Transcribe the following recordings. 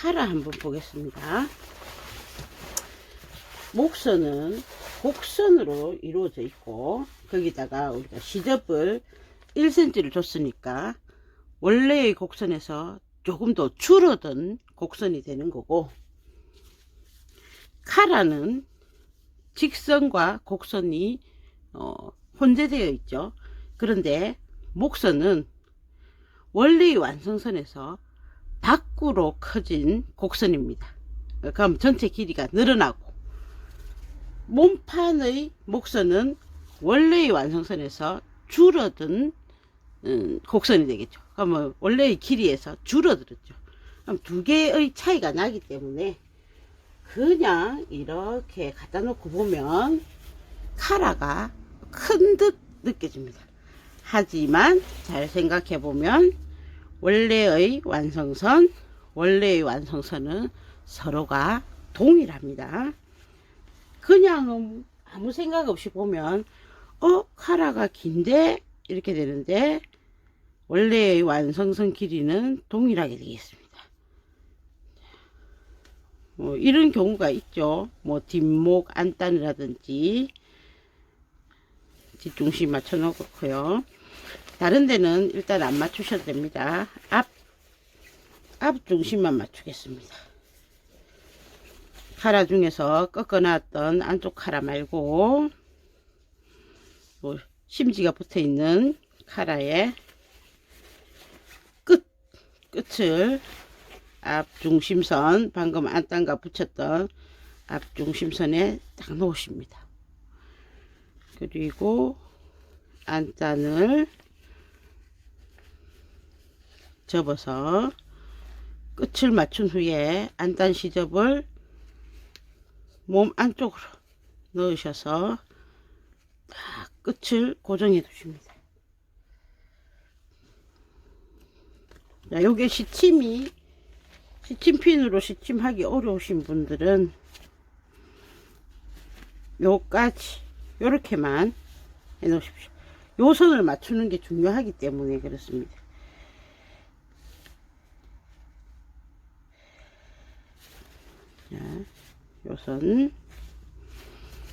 카라 한번 보겠습니다. 목선은 곡선으로 이루어져 있고 거기다가 우리가 시접을 1cm를 줬으니까 원래의 곡선에서 조금 더 줄어든 곡선이 되는 거고 카라는 직선과 곡선이 어, 혼재되어 있죠. 그런데 목선은 원래의 완성선에서 밖으로 커진 곡선입니다. 그럼 전체 길이가 늘어나고 몸판의 목선은 원래의 완성선에서 줄어든 음, 곡선이 되겠죠. 그러면 원래의 길이에서 줄어들었죠. 그럼 두 개의 차이가 나기 때문에 그냥 이렇게 갖다 놓고 보면 카라가 큰 듯 느껴집니다. 하지만 잘 생각해 보면 원래의 완성선, 원래의 완성선은 서로가 동일합니다. 그냥 아무 생각 없이 보면 어 카라가 긴데 이렇게 되는데 원래의 완성선 길이는 동일하게 되겠습니다. 뭐 이런 경우가 있죠. 뭐 뒷목 안단이라든지 뒷중심 맞춰 놓고요. 다른 데는 일단 안 맞추셔도 됩니다. 앞, 앞 중심만 맞추겠습니다. 카라 중에서 꺾어놨던 안쪽 카라 말고 뭐 심지가 붙어 있는 카라의 끝, 끝을 앞 중심선 방금 안단과 붙였던 앞 중심선에 딱 놓으십니다. 그리고 안단을 접어서 끝을 맞춘 후에 안단 시접을 몸 안쪽으로 넣으셔서 딱 끝을 고정해 두십니다. 자, 요게 시침이 시침핀으로 시침하기 어려우신 분들은 요까지 요렇게만 해 놓으십시오. 요 선을 맞추는 게 중요하기 때문에 그렇습니다. 자, 요선.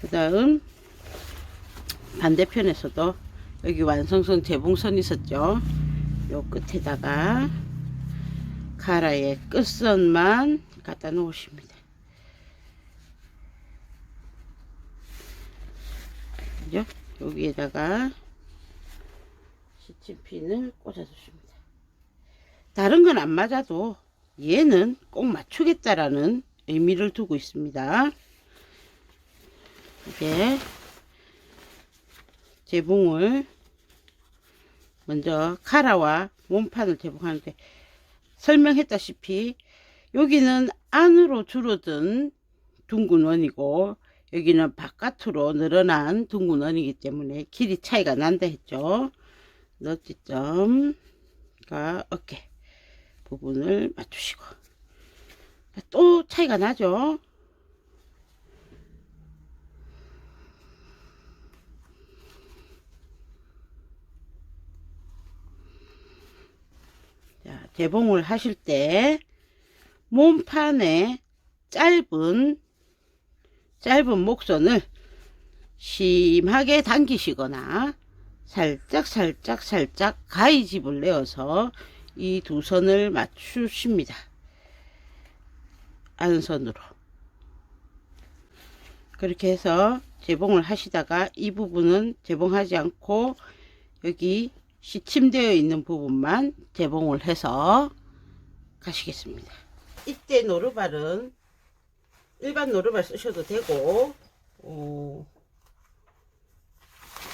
그 다음 반대편에서도 여기 완성선 재봉선 있었죠? 요 끝에다가 카라의 끝선만 갖다 놓으십니다. 그죠? 여기에다가 시침핀을 꽂아 주십니다. 다른 건 안 맞아도 얘는 꼭 맞추겠다라는 의미를 두고 있습니다. 이제 재봉을 먼저 카라와 몸판을 재봉하는데 설명했다시피 여기는 안으로 줄어든 둥근 원이고 여기는 바깥으로 늘어난 둥근 원이기 때문에 길이 차이가 난다 했죠. 넛지점과 어깨 부분을 맞추시고 또 차이가 나죠. 자, 재봉을 하실 때 몸판에 짧은 짧은 목선을 심하게 당기시거나 살짝 살짝 살짝 가위집을 내어서 이 두 선을 맞추십니다. 안선으로. 그렇게 해서 재봉을 하시다가 이 부분은 재봉하지 않고 여기 시침되어 있는 부분만 재봉을 해서 가시겠습니다. 이때 노루발은 일반 노루발 쓰셔도 되고 어,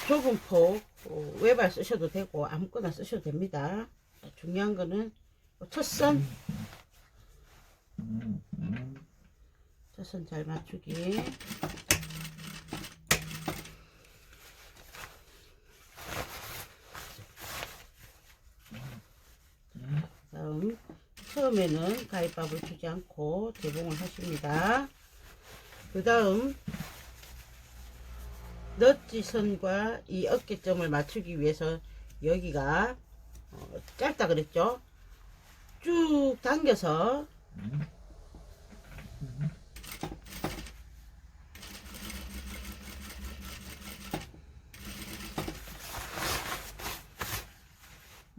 좁은 폭 어, 외발 쓰셔도 되고 아무거나 쓰셔도 됩니다. 중요한 거는 첫선 첫선 잘 맞추기. 다음 처음에는 가위밥을 주지 않고 재봉을 하십니다. 그 다음 넛지선과 이 어깨점을 맞추기 위해서 여기가 어, 짧다 그랬죠? 쭉 당겨서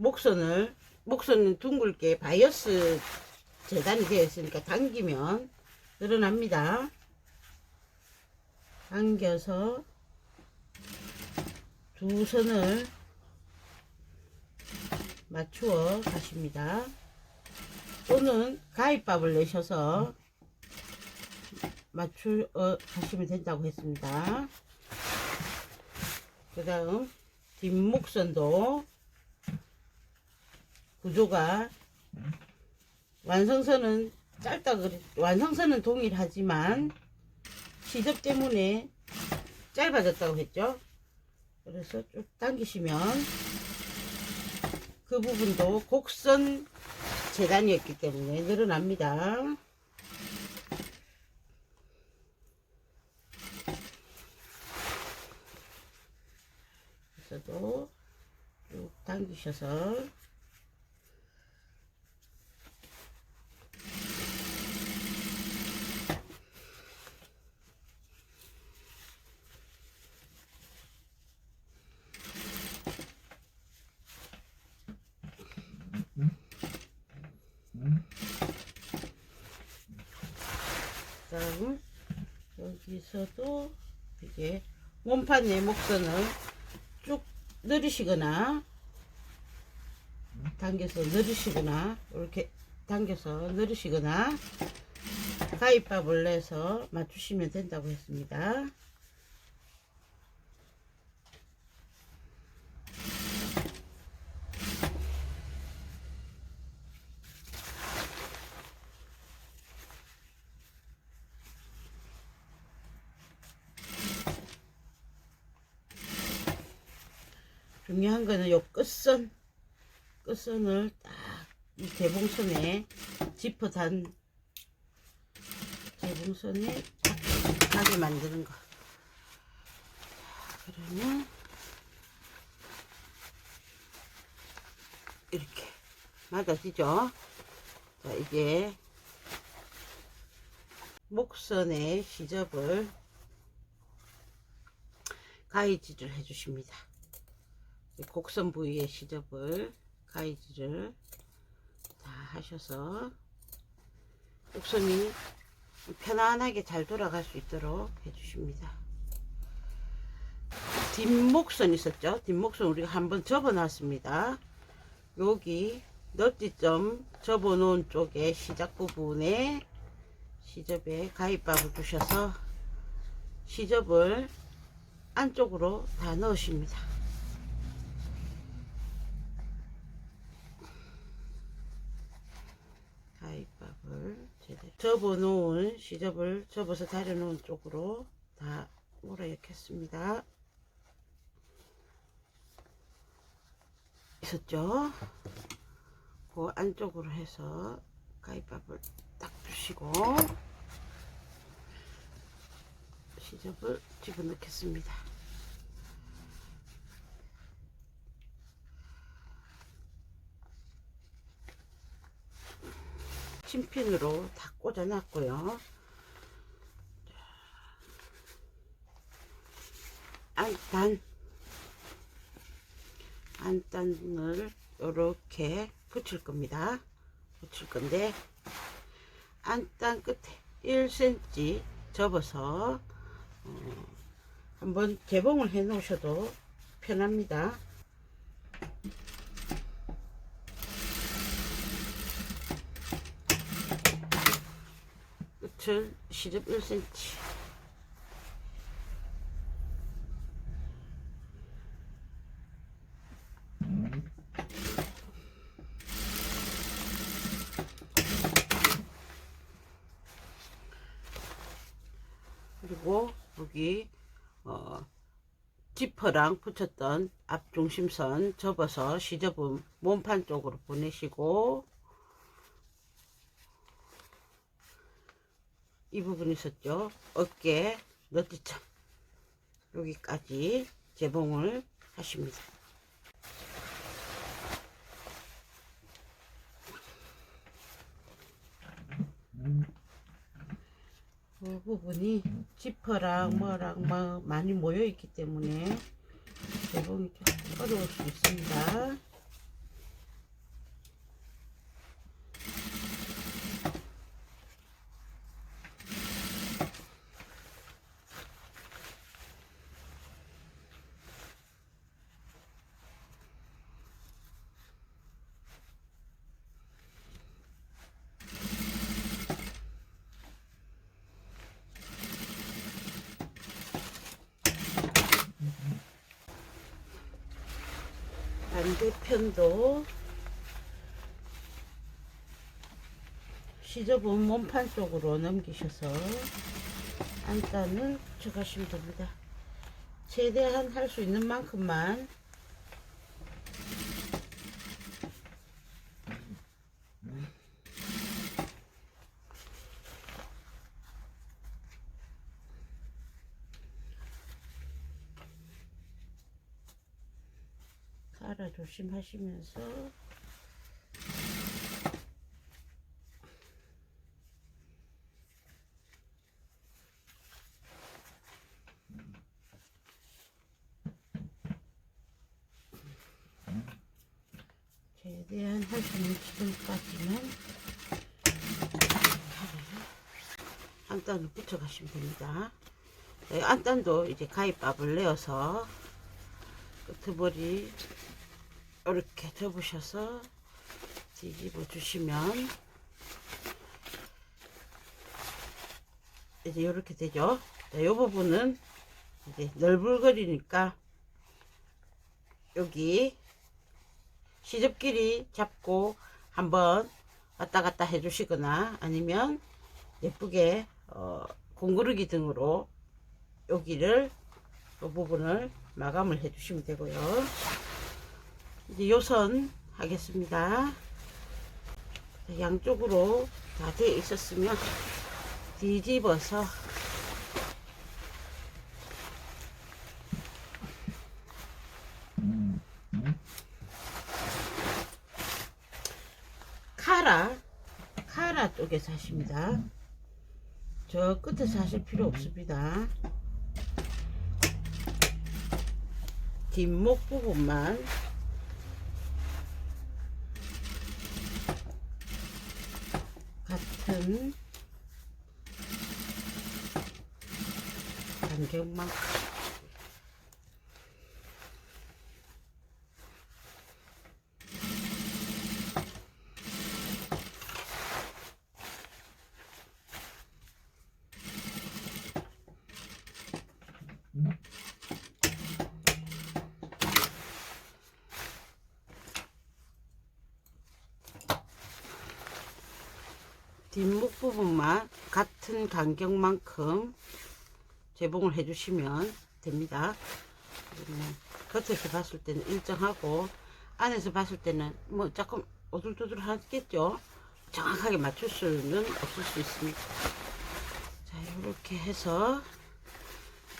목선을 목선은 둥글게 바이어스 재단이 되어 있으니까 당기면 늘어납니다. 당겨서 두 선을 맞추어 가십니다. 또는 가위밥을 내셔서 맞추어 가시면 된다고 했습니다. 그 다음 뒷목선도 구조가 완성선은 짧다 그래 완성선은 동일하지만 시접 때문에 짧아졌다고 했죠. 그래서 쭉 당기시면 그 부분도 곡선 재단이었기 때문에 늘어납니다. 그래서도 쭉 당기셔서 그다음 여기서도 이게 몸판 내목선을 쭉 늘으시거나 당겨서 늘으시거나 이렇게 당겨서 늘으시거나 가위밥을 내서 맞추시면 된다고 했습니다. 중요한 거는 요 끝선 끝선을 딱 이 대봉선에 지퍼 단 대봉선에 딱 가게 만드는 거. 그러면 이렇게 맞아지죠? 자 이제 목선의 시접을 가위질을 해주십니다. 곡선 부위의 시접을 가위질을 다 하셔서 곡선이 편안하게 잘 돌아갈 수 있도록 해주십니다. 뒷목선 있었죠? 뒷목선 우리가 한번 접어 놨습니다. 여기 너티점 접어 놓은 쪽에 시작 부분에 시접에 가위밥을 주셔서 시접을 안쪽으로 다 넣으십니다. 가위밥을 제대로 접어 놓은 시접을 접어서 다려 놓은 쪽으로 다 몰아넣겠습니다. 있었죠? 그 안쪽으로 해서 가위밥을 딱 주시고 시접을 집어넣겠습니다. 침핀으로 다 꽂아놨고요. 안단 안단을 이렇게 붙일 겁니다. 붙일 건데 안단 끝에 1cm 접어서 어, 한번 개봉을 해 놓으셔도 편합니다. 끝을 시접 1cm 그리고 여기 어, 지퍼랑 붙였던 앞중심선 접어서 시접은 몸판 쪽으로 보내시고 이 부분 있었죠. 어깨 너티점 여기까지 재봉을 하십니다. 그 부분이 지퍼랑 뭐랑 뭐 많이 모여 있기 때문에 재봉이 조금 어려울 수 있습니다 반대편도 시접은 몸판 쪽으로 넘기셔서 안단을 붙여가시면 됩니다. 최대한 할 수 있는 만큼만 가라 조심하시면서 최대한 있는 지금까지는 안단을 붙여가시면 됩니다. 네, 안단도 이제 가위밥을 내어서 끝머리 이렇게 접으셔서 뒤집어 주시면 이제 이렇게 되죠. 자, 이 부분은 이제 널불거리니까 여기 시접끼리 잡고 한번 왔다 갔다 해주시거나 아니면 예쁘게 어, 공구르기 등으로 여기를 이 부분을 마감을 해주시면 되고요. 이제 요선 하겠습니다. 양쪽으로 다 되어 있었으면 뒤집어서 카라 카라 쪽에서 하십니다. 저 끝에서 하실 필요 없습니다. 뒷목 부분만 같은 간격 뒷목 부분만 같은 간격만큼 재봉을 해주시면 됩니다. 그러면 겉에서 봤을 때는 일정하고 안에서 봤을 때는 뭐 조금 오돌도돌 하겠죠. 정확하게 맞출 수는 없을 수 있습니다. 자 이렇게 해서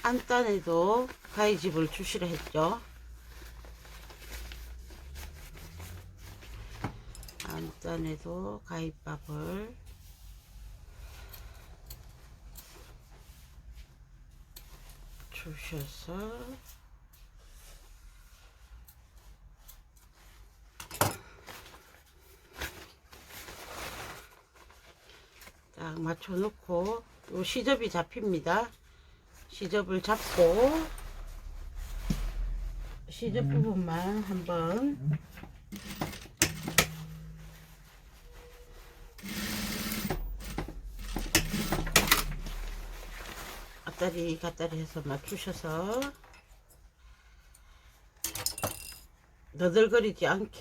안단에도 가위집을 주시라 했죠. 안단에도 가위밥을 주셔서 딱 맞춰 놓고 요 시접이 잡힙니다. 시접을 잡고 시접 부분만 한번 앞다리 갓다리 해서 맞추셔서 너덜거리지 않게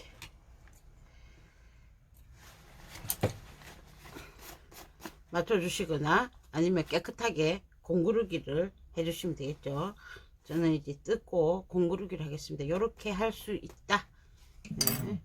맞춰주시거나 아니면 깨끗하게 공구르기를 해주시면 되겠죠. 저는 이제 뜯고 공구르기를 하겠습니다. 이렇게 할 수 있다. 네.